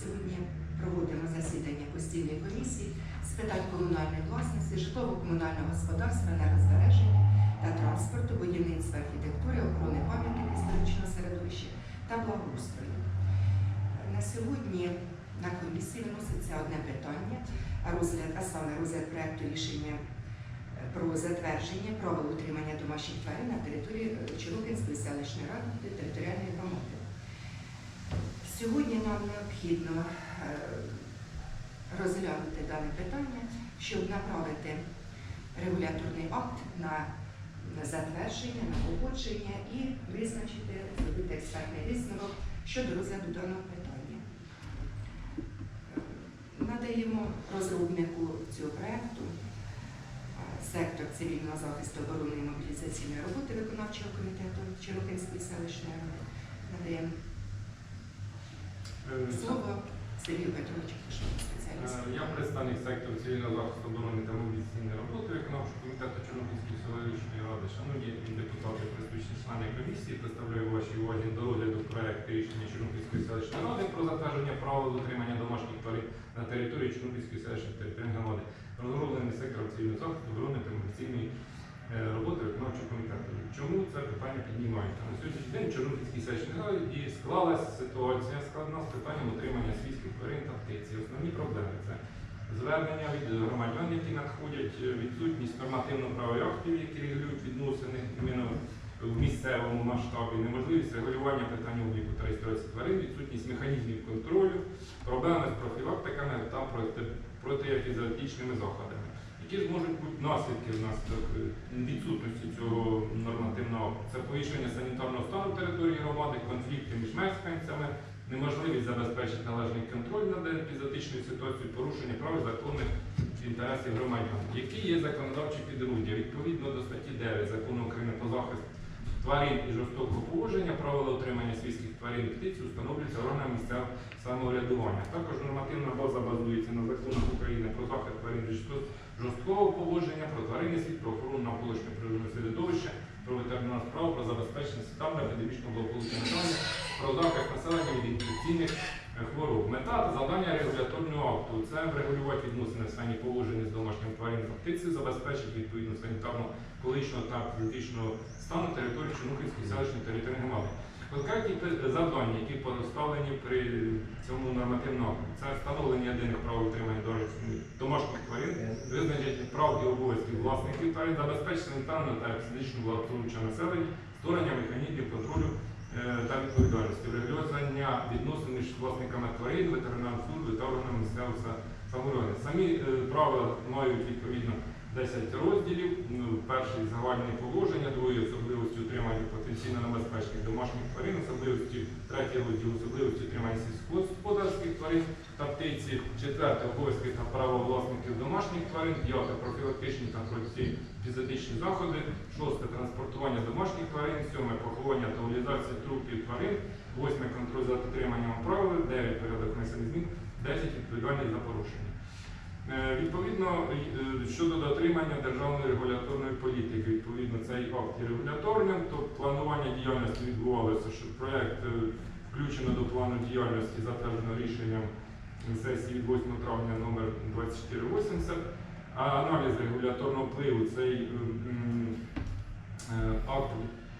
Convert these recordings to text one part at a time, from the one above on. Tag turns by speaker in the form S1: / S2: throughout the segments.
S1: Сьогодні проводимо засідання постійної комісії з питань комунальної власності, житлово-комунального господарства, нерозбереження та транспорту, будівництва, архітектури, охорони пам'яток історичного середовища та благоустрою. На сьогодні на комісії виноситься одне питання, розгляд, а саме розгляд проекту рішення е, про затвердження правил утримання домашніх тварин на території е, Чорокинської селищної ради територіальної громади. Сьогодні нам необхідно е, розглянути дане питання, щоб направити регуляторний акт на затвердження, на погодження і визначити, зробити експертний висновок щодо розгляду даного питання. Е, Надаємо розробнику цього проекту е, сектор цивільного захисту оборони і мобілізаційної роботи виконавчого комітету Чорокинської селищної ради. Надаємо слово Сергію Петровичу, спеціаліст.
S2: Е, Я представник сектору цивільного захисту оборони та мобілізаційної роботи виконавчого комітету Чорнобильської селищної ради. Шановні депутати, присутні члени комісії, представляю вашій увазі до розгляду проекту рішення Чорнобильської селищної ради про затвердження правил дотримання домашніх тварин на території Чорнобильської селищної територіальної громади, розроблений сектором цивільного захисту оборони та мобілізаційної е, роботи виконавчого комітету. Чому це питання піднімається? На сьогоднішній день Чорнобильській селищній раді склалася ситуація складна з питанням утримання свійських тварин та птиці. Основні проблеми це звернення від громадян, які надходять, е, відсутність нормативно-правових актів, які регулюють відносини в місцевому масштабі, неможливість регулювання питань обліку та реєстрації тварин, відсутність механізмів контролю, проблеми з профілактиками та проти- протиепізотичними заходами. Які ж можуть бути наслідки внаслідок е, відсутності цього нормативного акту? Це повищення санітарного стану території громади, конфлікти між мешканцями, неможливість забезпечити належний контроль над епізотичною ситуацією, порушення прав законних інтересів громадян. Які є законодавчі підґрунтя? Відповідно до статті 9 закону України про захист тварин і жорстокого поводження, правила отримання свійських тварин і птиці встановлюються органами місцевого самоврядування. Також нормативна база базується на законах України про захист тварин і жорсто- жорсткого поводження, про тваринний світ, про охорону навколишнього природного середовища, про ветеринарну справу, про забезпечення санітарно-епідемічного благополуччя населення, про захист населення від інфекційних е, хвороб. Мета та завдання регуляторного акту це врегулювати відносини в стані поводження з домашнім тваринами птиці, забезпечити відповідно санітарно екологічного та політичного стану території Чорнухівської селищної територіальної громади. Конкретні завдання, які поставлені при цьому нормативному це встановлення єдиних прав утримання домашніх тварин, визначення прав і обов'язків власників тварин, забезпечення санітарного та фізичного благополуччя населення, створення механізмів контролю е, та відповідальності, врегулювання відносин між власниками тварин, ветеринарною службою та органами місцевого са- самоврядування. Самі е, правила мають відповідно 10 розділів. Ну, Перший загальне положення, другий особливості утримання потенційно небезпечних домашніх тварин, особливості, третій розділ особливості утримання сільськогосподарських тварин та птиці, четверте обов'язки та права власників домашніх тварин, п'яте профілактичні та фізичні заходи, шосте транспортування домашніх тварин, сьоме поховання та утилізація трупів тварин, восьме контроль за дотриманням правил, дев'ять порядок внесення змін, десять відповідальність за порушення. Е, Відповідно, е, щодо дотримання державної регуляторної політики, відповідно, цей акт є регуляторним, то планування діяльності відбувалося, що проєкт е, включено до плану діяльності, затверджено рішенням сесії від 8 травня номер 2480, а аналіз регуляторного впливу цей акт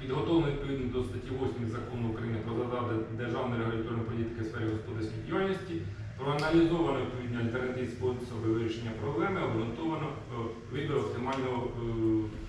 S2: підготовлений відповідно до статті 8 закону України про засади державної регуляторної політики в сфері господарської діяльності. Проаналізовано відповідні альтернативні способи вирішення проблеми, обґрунтовано е, вибір оптимального е,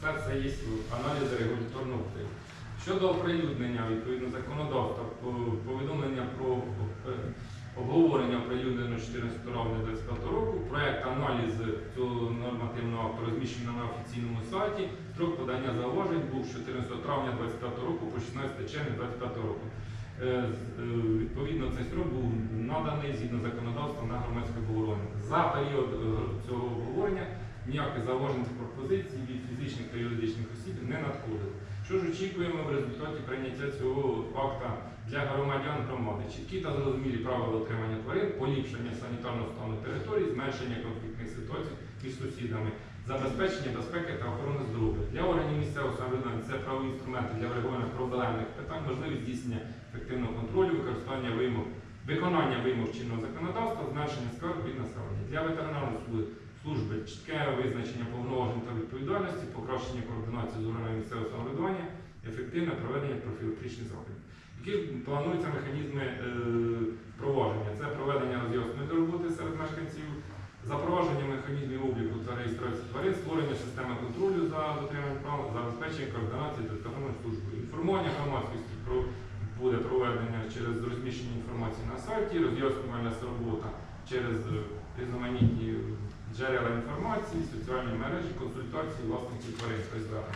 S2: це все є аналіз регуляторного впливу. Щодо оприлюднення відповідно законодавства, повідомлення про е, обговорення оприлюднено 14 травня 2025 року. Проект аналіз цього нормативного акту розміщено на офіційному сайті. Строк подання зауважень був з 14 травня 2025 року по 16 червня 2025 року. Е, е, Відповідно, цей строк був наданий згідно законодавства на громадське обговорення. За період е, цього обговорення ніяких зауважень та пропозицій від фізичних та юридичних осіб не надходило. Що ж очікуємо в результаті прийняття цього акта для громадян громади? Чіткі та зрозумілі правила отримання тварин, поліпшення санітарного стану території, зменшення конфліктних ситуацій між сусідами, забезпечення безпеки та охорони здоров'я. Для органів місцевого самоврядування це правові інструменти для врегулювання проблемних питань, можливість здійснення ефективного контролю, використання вимог виконання вимог чинного законодавства, зменшення скарг від населення. Для ветеринарної служби- чітке визначення повноважень та відповідальності, покращення координації з органами місцевого самоврядування, ефективне проведення профілактичних заходів. Які плануються механізми е, провадження? Це проведення роз'ясненої роботи серед мешканців, запровадження механізмів обліку та реєстрації тварин, створення системи контролю за дотриманням прав, забезпечення координації ветеринарною службою, інформування громадськості про буде проведення через розміщення інформації на сайті, роз'яснювальна робота через е, різноманітні джерела інформації, соціальні мережі, консультації власників тварин при.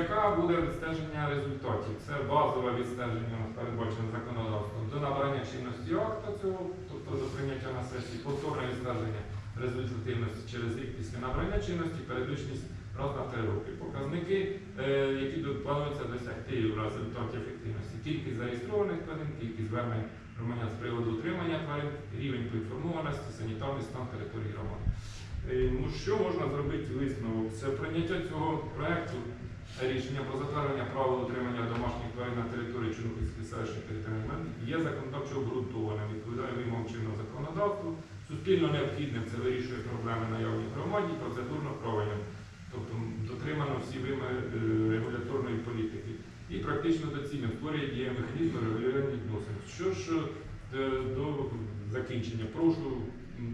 S2: Яка буде відстеження результатів? Це базове відстеження передбачене законодавством до набрання чинності акта цього, тобто до прийняття на сесії, повторне відстеження результативності через рік після набрання чинності, періодичність раз на три роки. Показники, е, які плануються досягти в результаті ефективності. Кількість зареєстрованих тварин, кількість звернень громадян з приводу утримання тварин, рівень поінформованості, санітарний стан території громади. Е, Ну, що можна зробити висновок? Це прийняття цього проекту рішення про затвердження правил утримання домашніх тварин на території Чорнобильської селищної громади є законодавчо обґрунтованим, відповідає вимогам чинного суспільно необхідним це вирішує проблеми наявні громаді, процедурно правильним, тобто дотримано всі вимоги е, регуляторної політики. І практично доцільно створює діє механізми регулювання відносин. Що ж е, до закінчення, прошу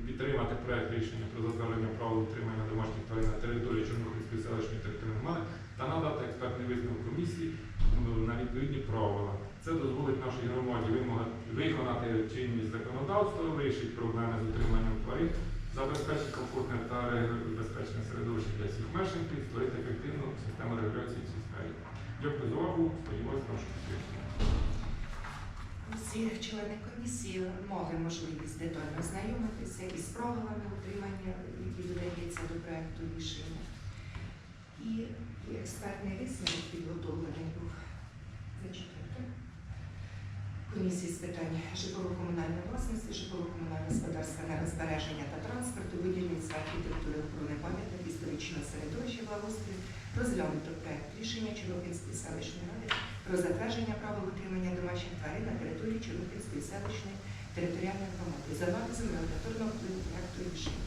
S2: підтримати проект рішення про затвердження правил утримання домашніх тварин на території Чорнобильської селищної територіальної громади та надати експертний висновок комісії на відповідні правила. Це дозволить нашій громаді виконати чинність законодавства, вирішити проблеми з утриманням тварин, забезпечити комфортне та безпечне середовище для всіх мешканців, створити ефективну систему регуляції цій сфері. Дякую за увагу. Сподіваюся, на вашу підтримку.
S1: Всі члени комісії мали можливість детально ознайомитися із правилами утримання, які додається до проекту рішення. І експертний висновок підготовлений був зачитати. Комісії з питань житлово-комунальної власності, житлово-комунального господарства, нерозбереження та транспорту, будівництва архітектури охорони пам'яток історичного середовища благоустрою розглянуто проект рішення Чорнобильської селищної ради про затвердження правил утримання домашніх тварин на території Чорнобильської селищної територіальної громади за аналізом регуляторного впливу проекту рішення.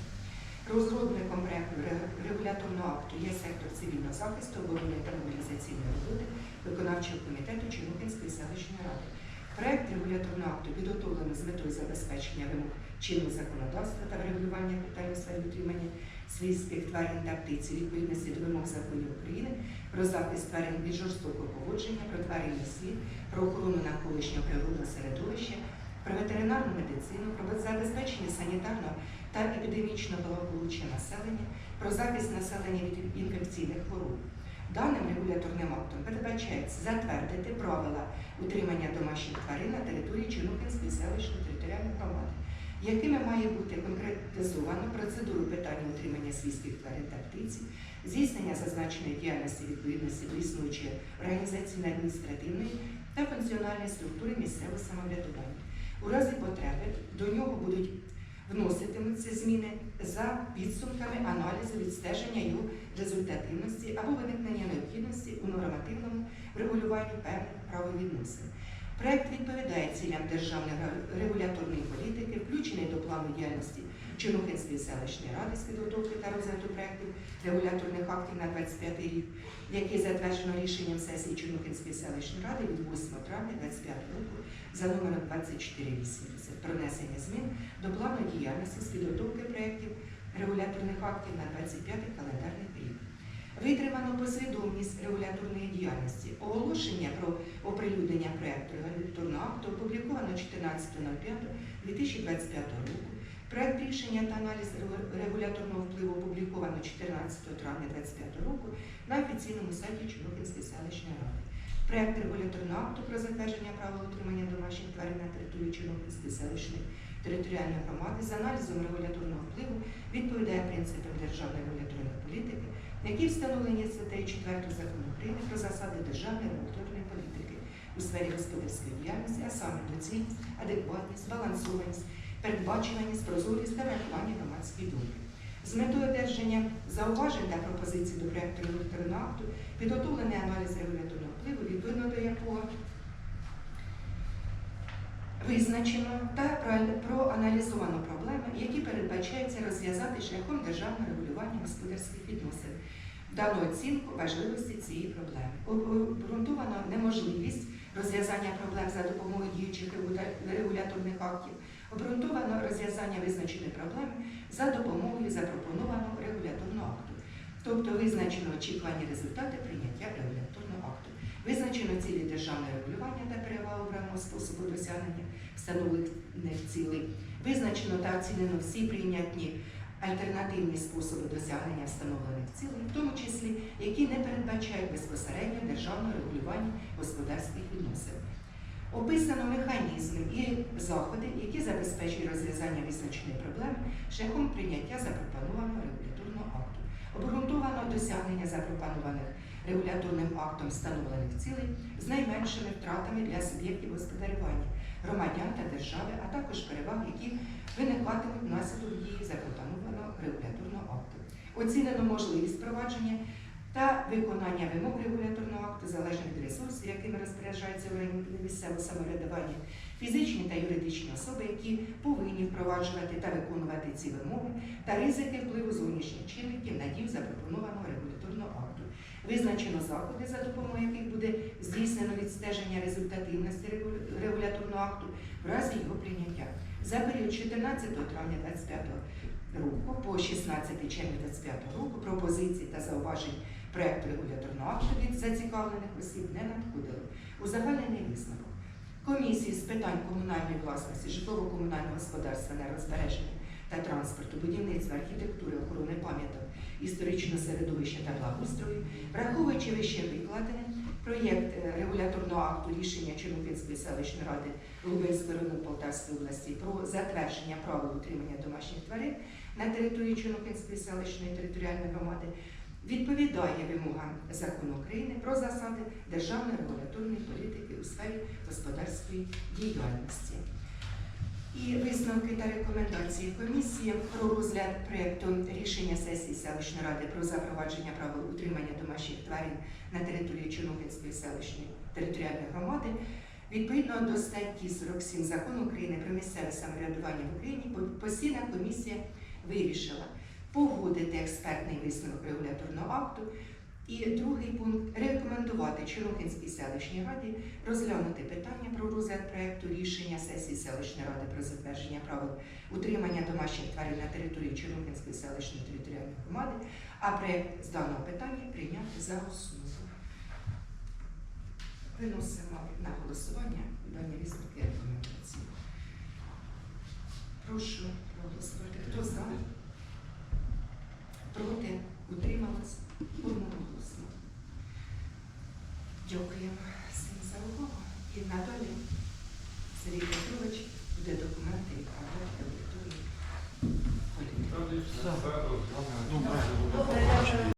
S1: Розробником проекту ре- регуляторного акту є сектор цивільного захисту, оборони та мобілізаційної роботи виконавчого комітету Чорнобильської селищної ради. Проект регуляторного акту підготовлено з метою забезпечення вимог чинного законодавства та врегулювання питань у сфері утримання свійських тварин та птиці відповідності до вимог законів України про захист тварин від жорстокого поводження, про тваринний світ, про охорону навколишнього природного середовища, про ветеринарну медицину, про забезпечення санітарного та епідемічного благополуччя населення, про захист населення від інфекційних хвороб. Даним регуляторним актом передбачається затвердити правила утримання домашніх тварин на території Чорнобильської селищної територіальної громади, якими має бути конкретизовано процедуру питання утримання свійських тварин та птиці, здійснення зазначеної діяльності відповідності до існуючої організаційно-адміністративної та функціональної структури місцевого самоврядування. У разі потреби до нього будуть вноситимуться зміни за підсумками аналізу відстеження його результативності або виникнення необхідності у нормативному регулюванні певних правовідносин. Проект відповідає цілям державної регуляторної політики, включений до плану діяльності Чорнухинської селищної ради з підготовки та розгляду проєктів регуляторних актів на 25 рік, який затверджено рішенням сесії Чорнухинської селищної ради від 8 травня 25 року за номером 2480 про внесення змін до плану діяльності з підготовки проєктів регуляторних актів на 25 календарний рік. Витримано послідовність регуляторної діяльності. Оголошення про оприлюднення проєкту регуляторного акту опубліковано 14.05.2025 року. Проект рішення та аналіз регуляторного впливу опубліковано 14 травня 2025 року на офіційному сайті Чорнобильської селищної ради. Проект регуляторного акту про затвердження правил утримання домашніх тварин на території Чорнобильської селищної територіальної громади з аналізом регуляторного впливу відповідає принципам державної регуляторної політики, які встановлені статтею 4 закону України про засади державної регуляторної політики у сфері господарської діяльності, а саме доцільність, адекватність, збалансованість, передбачуваність, прозорість та врахування громадської думки. З метою одержання зауважень та пропозицій до проекту регуляторного акту підготовлений аналіз регуляторного впливу, відповідно до якого Визначено та проаналізовано проблеми, які передбачається розв'язати шляхом державного регулювання господарських відносин. Дано оцінку важливості цієї проблеми. Об- Обґрунтовано неможливість розв'язання проблем за допомогою діючих регуляторних актів. Обґрунтовано розв'язання визначеної проблеми за допомогою запропонованого регуляторного акту. Тобто визначено очікувані результати прийняття регуляторного акту. Визначено цілі державного регулювання та перевагу обраного способу досягнення встановлених цілей. Визначено та оцінено всі прийнятні альтернативні способи досягнення встановлених цілей, в тому числі, які не передбачають безпосередньо державного регулювання господарських відносин. Описано механізми і заходи, які забезпечують розв'язання визначеної проблеми шляхом прийняття запропонованого регуляторного акту. Обґрунтовано досягнення запропонованих регуляторним актом встановлених цілей з найменшими втратами для суб'єктів господарювання, громадян та держави, а також переваг, які виникатимуть внаслідок дії запропонованого регуляторного акту. Оцінено можливість провадження та виконання вимог регуляторного акту залежно від ресурсів, якими розпоряджаються органи місцевого самоврядування, фізичні та юридичні особи, які повинні впроваджувати та виконувати ці вимоги, та ризики впливу зовнішніх чинників на дію запропонованого регуляторного акту. Визначено заходи, за допомогою яких буде здійснено відстеження результативності регуляторного акту в разі його прийняття. За період 14 травня 2025 року по 16 червня 2025 року пропозицій та зауважень проекту регуляторного акту від зацікавлених осіб не надходило. Узагальнений висновок. Комісії з питань комунальної власності, житлово-комунального господарства, нерозбереження та транспорту, будівництва, архітектури, охорони пам'яток, історичного середовища та благоустрою, враховуючи вище викладене, проєкт е, регуляторного акту рішення Чорнобильської селищної ради Лубенської району Полтавської області про затвердження правил утримання домашніх тварин на території Чорнобильської селищної територіальної громади відповідає вимогам закону України про засади державної регуляторної політики у сфері господарської діяльності. І висновки та рекомендації комісії про розгляд проєкту рішення сесії селищної ради про запровадження правил утримання домашніх тварин на території Чорнобильської селищної територіальної громади відповідно до статті 47 закону України про місцеве самоврядування в Україні постійна комісія вирішила погодити експертний висновок регуляторного акту. І другий пункт рекомендувати Чорнокінській селищній раді розглянути питання про розгляд проекту рішення сесії селищної ради про затвердження правил утримання домашніх тварин на території Чорнокінської селищної територіальної громади, а проект з даного питання прийняти за основу. Виносимо на голосування